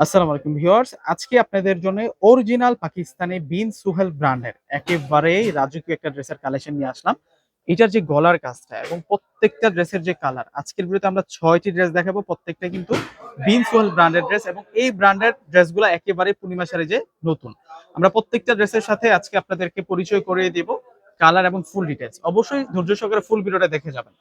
আসসালামু আলাইকুম ভিউয়ার্স। আজকে আপনাদের জন্য অরিজিনাল পাকিস্তানি বিন সুহেল ব্র্যান্ডের একেবারে রাজকীয় একটা ড্রেসের কালেকশন নিয়ে আসলাম। এটার যে গলার কাজটা এবং প্রত্যেকটা ড্রেসের যে কালার, আজকের ভিডিওতে আমরা ছয়টি ড্রেস দেখাবো, প্রত্যেকটা কিন্তু বিন সুহেল ব্র্যান্ডের ড্রেস এবং এই ব্র্যান্ডের ড্রেসগুলো একেবারে পূর্ণিমা যে নতুন। আমরা প্রত্যেকটা ড্রেসের সাথে আজকে আপনাদেরকে পরিচয় করিয়ে দিব কালার এবং ফুল ডিটেলস অবশ্যই ধৈর্য সহকারে ফুল ভিডিওটা দেখে যাবেন।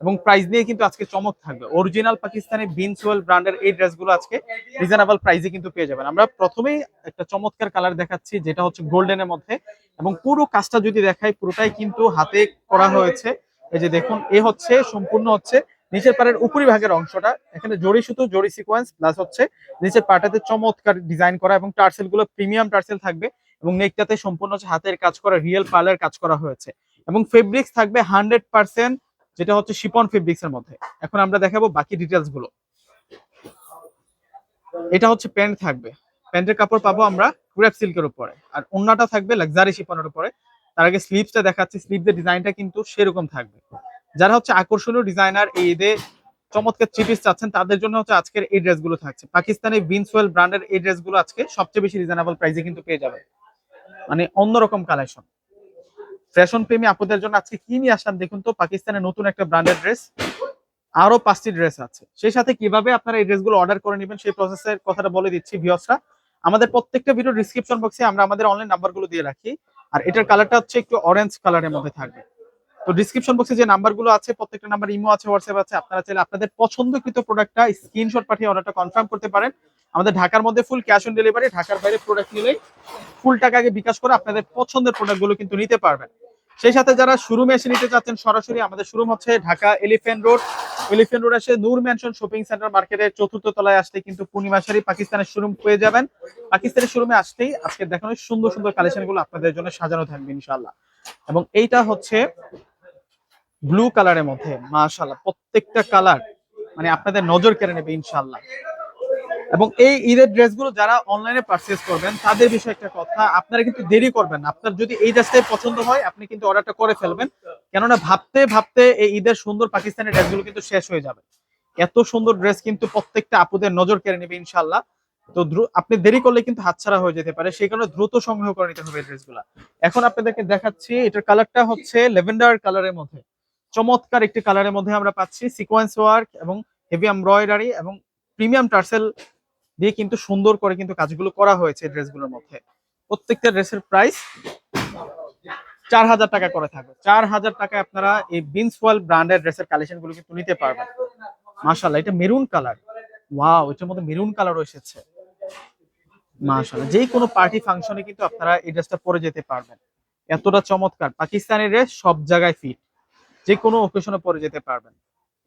এবং প্রাইস নিয়ে কিন্তু আজকে চমক থাকবে। অরিজিনাল পাকিস্তানি বিনসওয়েল ব্র্যান্ডের এই ড্রেসগুলো আজকে রিজনেবল প্রাইসে কিন্তু পেয়ে যাবেন। আমরা প্রথমেই একটা চমৎকার কালার দেখাচ্ছি, যেটা হচ্ছে গোল্ডেনের মধ্যে। এবং পুরো কাজটা যদি দেখাই, পুরোটাই কিন্তু হাতে করা হয়েছে। এই যে দেখুন, এ হচ্ছে, সম্পূর্ণ হচ্ছে নিচের পাড়ের উপরি ভাগের অংশটা। এখানে জড়ি সুতো, জড়ি সিকোয়েন্স প্লাস হচ্ছে নিচের পাটাতে চমৎকার ডিজাইন করা এবং টার্সেলগুলো প্রিমিয়াম টার্সেল থাকবে এবং নেকটাতে সম্পূর্ণ হচ্ছে হাতের কাজ করা রিয়েল পার্লের কাজ করা হয়েছে। এবং ফেব্রিক্স থাকবে হান্ড্রেড পার্সেন্ট যেটা হচ্ছে শিপন ফেব্রিক্স এর মধ্যে। এখন আমরা দেখাবো বাকি ডিটেলসগুলো। এটা হচ্ছে প্যান্ট থাকবে। প্যান্টের কাপড় পাবো আমরা ক্রেপ সিল্কের উপরে। আর ওন্নাটা থাকবে লাক্সারি শিপনের উপরে। তার আগে স্লিভসটা দেখাচ্ছি। স্লিভদের ডিজাইনটা কিন্তু সেরকম থাকবে। যারা হচ্ছে আকর্ষণীয় ডিজাইনার এই ঈদে চমৎকার চিপিস চাচ্ছেন, তাদের জন্য হচ্ছে আজকের এই ড্রেসগুলো থাকছে। পাকিস্তানি বিনসওয়েল ব্র্যান্ডের এই ড্রেসগুলো আজকে সবচেয়ে বেশি রিজনেবল প্রাইসে কিন্তু পেয়ে যাবে। মানে অন্যরকম কালেকশন ফ্যাশন প্রেমী আপুদের জন্য আজকে কি নিয়ে আসলাম? দেখুন তো পাকিস্তানের নতুন একটা ব্র্যান্ডের ড্রেস আরও পাঁচটি ড্রেস আছে। সেই সাথে কীভাবে আপনারা এই ড্রেসগুলো অর্ডার করে নেবেন, সেই প্রসেসের কথাটা বলে দিচ্ছি ভিউয়ার্সরা। আমাদের প্রত্যেকটা ভিডিও ডিসক্রিপশন বক্সে আমরা আমাদের অনলাইন নাম্বারগুলো দিয়ে রাখি। আর এটার কালারটা হচ্ছে একটু অরেঞ্জ কালারের মধ্যে থাকবে। তো ডিসক্রিপশন বক্সে যে নাম্বারগুলো আছে, প্রত্যেকটা নাম্বার ইমো আছে হোয়াটসঅ্যাপ আছে, আপনারা চাইলে আপনাদের পছন্দকৃত প্রোডাক্টটা স্ক্রিনশট পাঠিয়ে অর্ডারটা কনফার্ম করতে পারেন। আমাদের ঢাকার মধ্যে ফুল ক্যাশ অন ডেলিভারি ঢাকার বাইরে প্রোডাক্ট নিলেই ফুল টাকা আগে বিকাশ করে আপনাদের পছন্দের প্রোডাক্টগুলো কিন্তু নিতে পারবেন। সেই সাথে যারা শোরুমে এসে নিতে চাচ্ছেন সরাসরি, আমাদের শোরুম হচ্ছে Dhaka Elephant Road Elephant Road এসে নূর ম্যানশন শপিং সেন্টার মার্কেটের চতুর্থ তলায় আসতে কিন্তু পূর্ণিমা শাড়ি পাকিস্তানের শোরুম পেয়ে যাবেন। পাকিস্তানের শোরুমে আসতেই আজকে দেখানো সুন্দর সুন্দর কালেকশনগুলো আপনাদের জন্য সাজানো থাকবে ইনশাল্লাহ এবং এইটা হচ্ছে ব্লু কালারের মধ্যে মাশাল্লাহ প্রত্যেকটা কালার মানে আপনাদের নজর কেড়ে নেবে ইনশাল্লাহ এবং এই ঈদের ড্রেসগুলো যারা অনলাইনে পারচেজ করবেন, তাদের বিষয়ে একটা কথা, আপনারা কিন্তু দেরি করবেন আপনার যদি এই ড্রেসটাই পছন্দ হয়, আপনি কিন্তু অর্ডারটা করে ফেলবেন। কেননা ভাবতে ভাবতে এই ঈদের সুন্দর পাকিস্তানি ড্রেসগুলো কিন্তু শেষ হয়ে যাবে। এত সুন্দর ড্রেস কিন্তু প্রত্যেকটা আপুদের নজর কেড়ে নেবে ইনশাল্লাহ তো আপনি দেরি করলে কিন্তু হাতছাড়া হয়ে যেতে পারে। সেই কারণে দ্রুত সংগ্রহ করে নিতে হবে ড্রেসগুলো এখন আপনাদেরকে দেখাচ্ছি, এটার কালারটা হচ্ছে লেভেন্ডার কালারের মধ্যে। চমৎকার একটি কালারের মধ্যে আমরা পাচ্ছি সিকোয়েন্স ওয়ার্ক এবং হেভি এমব্রয়ডারি এবং প্রিমিয়াম টার্সেল দিয়ে কিন্তু সুন্দর করে কিন্তু কাজগুলো করা হয়েছে ড্রেসগুলোর মধ্যে। প্রত্যেকটা ড্রেসের প্রাইস চার হাজার টাকা করে থাকবে। চার হাজার টাকায় আপনারা এই বিনস ওয়াল ব্র্যান্ডের ড্রেসের কালেকশনগুলো কিন্তু নিতে পারবেন। মাশাল্লাহ এটা মেরুন কালার ওয়াও এটার মধ্যে মেরুন কালারও এসেছে। মাশাল্লাহ যে কোনো পার্টি ফাংশনে কিন্তু আপনারা এই ড্রেসটা পরে যেতে পারবেন। এতটা চমৎকার। পাকিস্তানি ড্রেস সব জায়গায় ফিট যে কোনো ওকেশনে পরে যেতে পারবেন।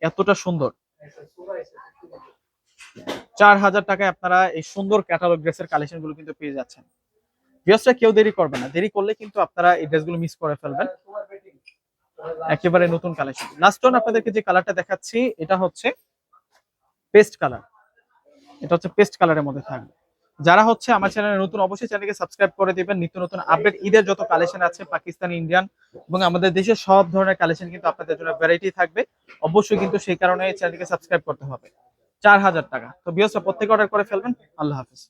এতটা সুন্দর। চার হাজার টাকায় আপনারা এই সুন্দর ক্যাটালগ ড্রেসের কালেকশনগুলো কিন্তু পেয়ে যাচ্ছেন। ভিউয়ার্সরা কেউ দেরি করবে না। দেরি করলে কিন্তু আপনারা এই ড্রেসগুলো মিস করে ফেলবেন। একেবারে নতুন কালেকশন লাস্ট অন আপনাদেরকে যে কালারটা দেখাচ্ছি, এটা হচ্ছে পেস্ট কালার এটা হচ্ছে পেস্ট কালারের মধ্যে থাকবে। যারা হচ্ছে আমার চ্যানেলে নতুন, অবশ্যই চ্যানেলকে সাবস্ক্রাইব করে দিবেন। নিত্য নতুন আপডেট ঈদের যত কালেকশন আছে, পাকিস্তানি ইন্ডিয়ান এবং আমাদের দেশের সব ধরনের কালেকশন কিন্তু আপনাদের জন্য ভ্যারাইটি থাকবে। অবশ্যই কিন্তু সেই কারণে চ্যানেলকে সাবস্ক্রাইব করতে হবে। চার হাজার টাকা। তো বিয়সটা প্রত্যেকে অর্ডার করে ফেলবেন। আল্লাহ হাফিজ।